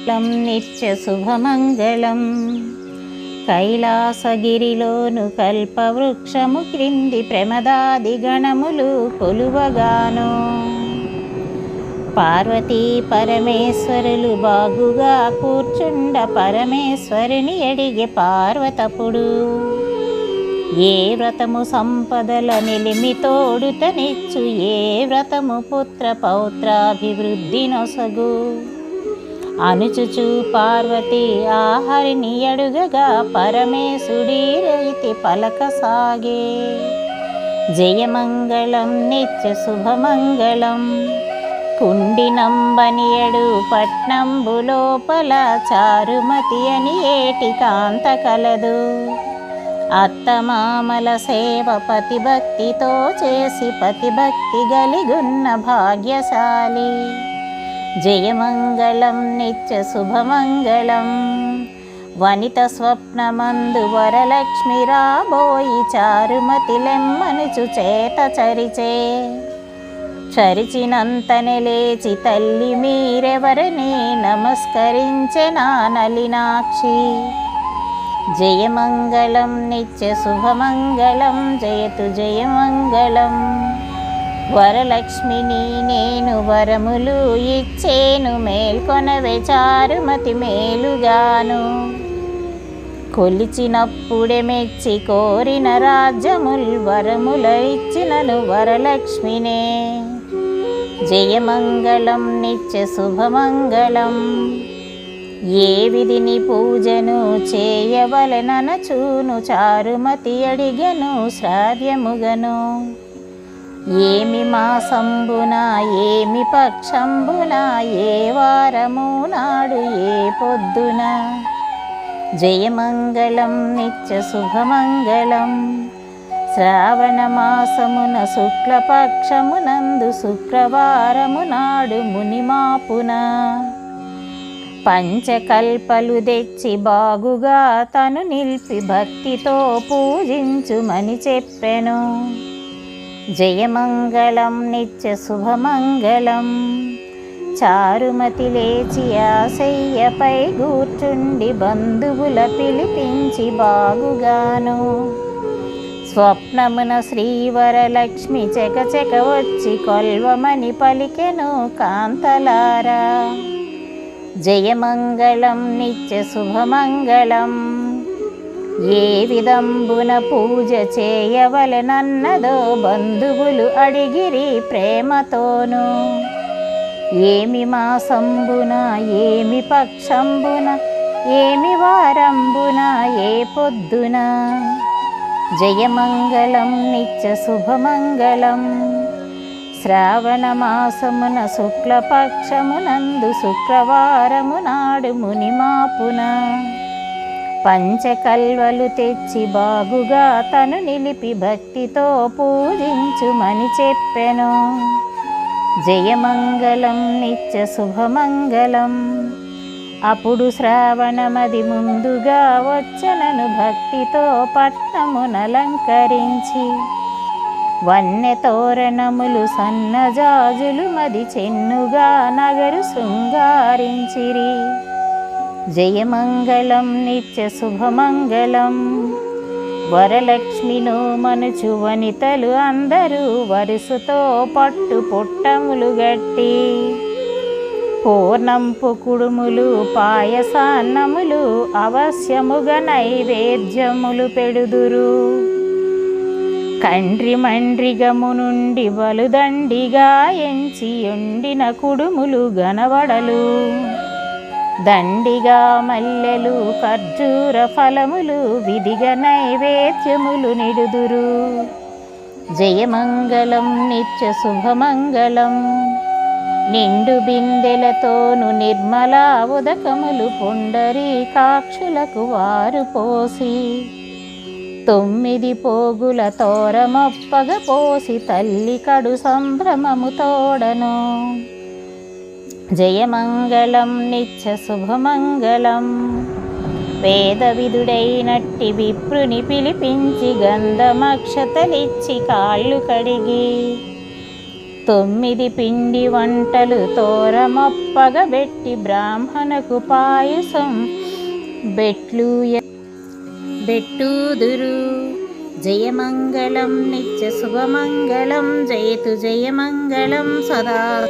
విట్లం నిత్య శుభమంగళం. కైలాసగిరిలోను కల్పవృక్షము క్రింది ప్రమదాది గణములు కొలువగాను. పార్వతీ పరమేశ్వరులు బాగుగా కూర్చుండ పరమేశ్వరుని అడిగే పార్వతపుడు. ఏ వ్రతము సంపదల నిలిమి తోడుతనిచ్చు ఏ వ్రతము పుత్ర పౌత్రాభివృద్ధి నొసగు. అనుచుచు పార్వతి ఆహరిని అడుగగా పరమేశుడి రైతి పలకసాగే జయమంగళం నిత్య శుభమంగళం కుండినంబనియడు పట్నంబు లోపల చారుమతి అని ఏటి కాంత కలదు. అత్తమామల సేవ పతిభక్తితో చేసి పతిభక్తి గలిగున్న భాగ్యశాలి. జయమంగళం నిత్య శుభమంగళం. వనిత స్వప్నమందు వరలక్ష్మి రాబోయి చారుమతి లెమ్మనుచు చేత చరిచే. చరిచినంతనే లేచి తల్లి మీరెవరని నమస్కరించే నా నలినాక్షి. జయమంగళం నిత్య శుభమంగళం జయతు జయమంగళం. వరలక్ష్మిని నేను వరములు ఇచ్చేను మేల్కొనవే చారుమతి మేలుగాను. కొలిచినప్పుడే మెచ్చి కోరిన రాజ్యముల్ వరముల ఇచ్చినను వరలక్ష్మినే. జయమంగళం నిత్య శుభమంగళం. ఏ విధిని పూజను చేయవలననచూను చారుమతి అడిగను శ్రావ్యముగను. ఏమి మాసంబున ఏమి పక్షంబున ఏ వారము నాడు ఏ పొద్దున? జయమంగళం నిత్య శుభమంగళం. శ్రావణ మాసమున శుక్లపక్షమునందు శుక్రవారము నాడు మునిమాపున. పంచకల్పలు తెచ్చి బాగుగా తను నిలిపి భక్తితో పూజించుమని చెప్పెను. జయమంగళం నిత్య శుభమంగళం. చారుమతి లేచి ఆశయ్యపై కూర్చుండి బంధువుల పిలిపించి బాగుగాను. స్వప్నమున శ్రీవరలక్ష్మి చకచక వచ్చి కొల్వమని పలికెను కాంతలారా. జయమంగళం నిత్య శుభమంగళం. ఏ విధంబున పూజ చేయవలనన్నదో బంధువులు అడిగిరి ప్రేమతోను. ఏమి మాసంబున ఏమి పక్షంబున ఏమి వారంబున ఏ పొద్దున. జయమంగళం నిత్య శుభమంగళం. శ్రావణ మాసమున శుక్లపక్షమునందు శుక్రవారము నాడు మునిమాపున. పంచకల్వలు తెచ్చి బాగుగా తను నిలిపి భక్తితో పూజించుమని చెప్పెను. జయమంగళం నిత్య శుభమంగళం. అప్పుడు శ్రావణమది ముందుగా వచ్చనను భక్తితో పట్నమునలంకరించి వన్నె తోరణములు సన్నజాజులు మది చెన్నుగా నగరు శృంగారించిరి. జయమంగళం నిత్య శుభమంగళం. వరలక్ష్మిను మనుచు వనితలు అందరూ వరుసతో పట్టు పుట్టములు గట్టి. పూర్ణంపు కుడుములు పాయసాన్నములు అవశ్యముగా నైవేద్యములు పెడుదురు. కండ్రి మండ్రిగము నుండి బలుదండిగా ఎంచి ఉండిన కుడుములు గనవడలు దండిగా మల్లెలు ఖర్జూర ఫలములు విధిగా నైవేద్యములు నిడుదురు. జయమంగళం నిత్య శుభమంగళం. నిండు బిందెలతోను నిర్మల ఉదకములు పుండరీకాక్షులకు వారు పోసి తొమ్మిది పోగుల తోరమొప్పగ పోసి తల్లి కడు సంభ్రమము తోడను. జయమంగళం నిత్య శుభమంగళం. వేద నట్టి విప్రుని పిలిపించి గంధమక్షతలిచ్చి కాళ్ళు కడిగి తొమ్మిది పిండి వంటలు తోరమొప్పగబెట్టి బ్రాహ్మణకు పాయసం. బెట్లు బెట్టూదురు జయమంగళం నిత్య శుభమంగళం జయతు జయమంగళం సదా